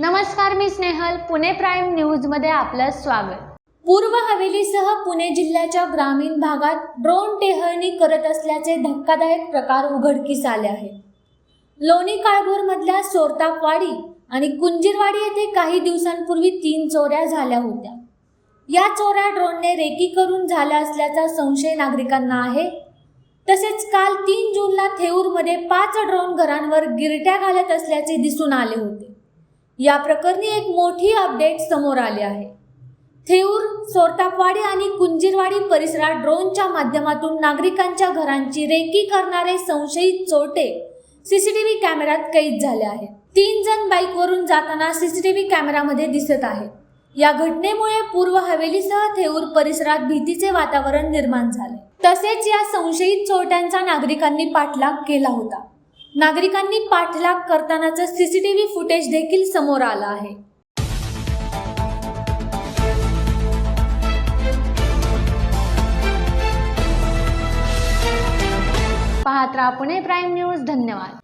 नमस्कार मी स्नेहल. पुणे प्राईम न्यूजमध्ये आपलं स्वागत. पूर्व हवेलीसह पुणे जिल्ह्याच्या ग्रामीण भागात ड्रोन टेहळणी करत असल्याचे धक्कादायक प्रकार उघडकीस आले आहेत. लोणी काळभोरमधल्या सोरतापवाडी आणि कुंजीरवाडी येथे काही दिवसांपूर्वी तीन चोऱ्या झाल्या होत्या. या चोऱ्या ड्रोनने रेकी करून झाल्या असल्याचा संशय नागरिकांना आहे. तसेच काल तीन जूनला थेऊरमध्ये पाच ड्रोन घरांवर गिरट्या घालत असल्याचे दिसून आले होते. या प्रकरणी एक मोठी अपडेट समोर आली आहे. थेऊर सोरतापवाडी आणि कुंजीरवाडी परिसरात ड्रोनच्या माध्यमातून नागरिकांच्या घरांची रेकी करणारे संशयित चोरटे सीसीटीव्ही कॅमेऱ्यात कैद झाले आहेत. तीन जण बाईकवरून जाताना सीसीटीव्ही कॅमेऱ्यामध्ये दिसत आहेत. या घटनेमुळे पूर्व हवेलीसह थेऊर परिसरात भीतीचे वातावरण निर्माण झाले. तसेच या संशयित चोरट्यांचा नागरिकांनी पाठलाग केला होता. नागरिकांनी पाठलाग करतानाचं सीसीटीव्ही फुटेज देखील समोर आलं आहे. पाहत राहा पुणे प्राईम न्यूज. धन्यवाद.